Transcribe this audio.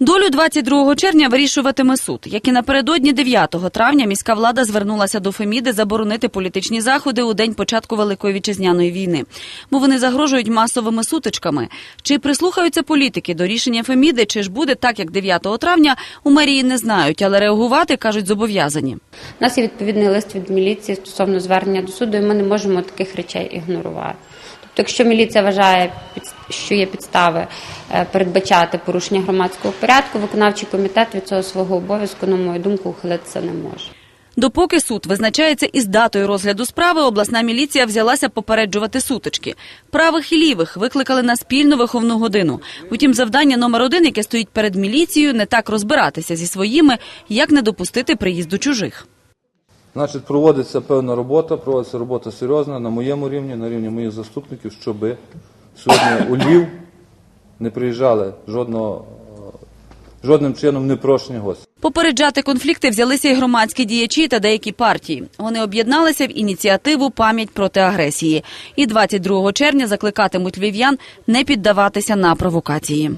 Долю 22 червня вирішуватиме суд. Як і напередодні 9 травня міська влада звернулася до Феміди заборонити політичні заходи у день початку Великої вітчизняної війни, бо вони загрожують масовими сутичками. Чи прислухаються політики до рішення Феміди, чи ж буде так, як 9 травня, у мерії не знають, але реагувати кажуть зобов'язані. У нас є відповідний лист від міліції стосовно звернення до суду, і ми не можемо таких речей ігнорувати. Тобто, якщо міліція вважає, що є підстави е, передбачати порушення громадського порядку, виконавчий комітет від цього свого обов'язку, на мою думку, ухилитися не може. Допоки суд визначається із датою розгляду справи, обласна міліція взялася попереджувати сутички. Правих і лівих викликали на спільну виховну годину. Утім, завдання номер один, яке стоїть перед міліцією, не так розбиратися зі своїми, як не допустити приїзду чужих. Значить, проводиться певна робота, проводиться робота серйозна на моєму рівні, на рівні моїх заступників, щоб сьогодні у Львів не приїжджали жодного, жодним чином не прошені гості. Попереджати конфлікти взялися й громадські діячі та деякі партії. Вони об'єдналися в ініціативу Пам'ять проти агресії і 22 червня закликатимуть львів'ян не піддаватися на провокації.